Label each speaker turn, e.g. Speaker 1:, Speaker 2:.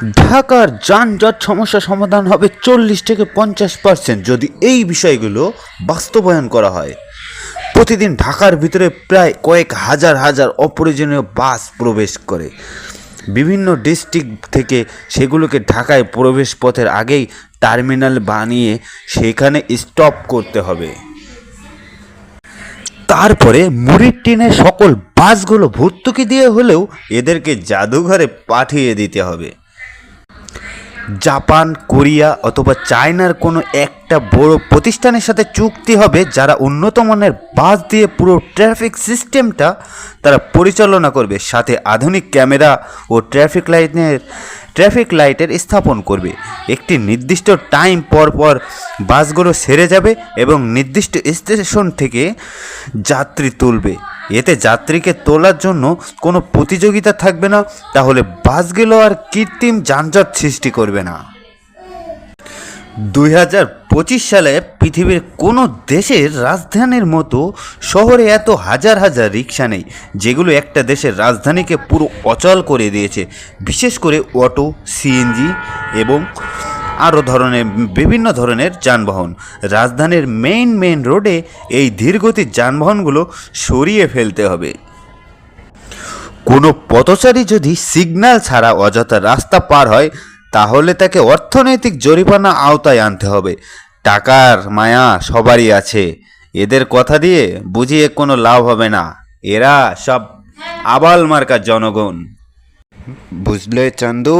Speaker 1: ঢাকার যানজট সমস্যা সমাধান হবে চল্লিশ থেকে পঞ্চাশ পার্সেন্ট যদি এই বিষয়গুলো বাস্তবায়ন করা হয়। প্রতিদিন ঢাকার ভিতরে প্রায় কয়েক হাজার হাজার অপ্রয়োজনীয় বাস প্রবেশ করে। বিভিন্ন ডিস্ট্রিক্ট থেকে সেগুলোকে ঢাকায় প্রবেশ পথের আগেই টার্মিনাল বানিয়ে সেখানে স্টপ করতে হবে। তারপরে মুড়ির টিনে সকল বাসগুলো ভর্তুকি দিয়ে হলেও এদেরকে জাদুঘরে পাঠিয়ে দিতে হবে। জাপান, কোরিয়া অথবা চায়নার কোনো একটা বড় প্রতিষ্ঠানের সাথে চুক্তি হবে যারা উন্নত মানের বাস দিয়ে পুরো ট্রাফিক সিস্টেমটা তারা পরিচালনা করবে, সাথে আধুনিক ক্যামেরা ও ট্রাফিক লাইটের ট্রাফিক লাইটের স্থাপন করবে। একটি নির্দিষ্ট টাইম পর পর বাসগুলো সেরে যাবে এবং নির্দিষ্ট স্টেশন থেকে যাত্রী তুলবে। এতে যাত্রীকে তোলার জন্য কোনো প্রতিযোগিতা থাকবে না, তাহলে বাস বাসগুলো আর কৃত্রিম যানজট সৃষ্টি করবে না। দুই হাজার পঁচিশ সালে পৃথিবীর কোনো দেশের রাজধানীর মতো শহরে এত হাজার হাজার রিক্সা নেই, যেগুলো একটা দেশের রাজধানীকে পুরো অচল করে দিয়েছে। বিশেষ করে অটো, সিএনজি এবং আরও ধরনের, বিভিন্ন ধরনের যানবাহন। রাজধানীর মেইন মেইন রোডে এই ধীরগতির যানবাহনগুলো সরিয়ে ফেলতে হবে। কোনো পথচারী যদি সিগন্যাল ছাড়া অযথা রাস্তা পার হয়, তাহলে তাকে অর্থনৈতিক জরিমানা আওতায় আনতে হবে। টাকার মায়া সবারই আছে। এদের কথা দিয়ে বুঝিয়ে কোনো লাভ হবে না। এরা সব আবাল মার্কা জনগণ। বুঝলে চান্দু?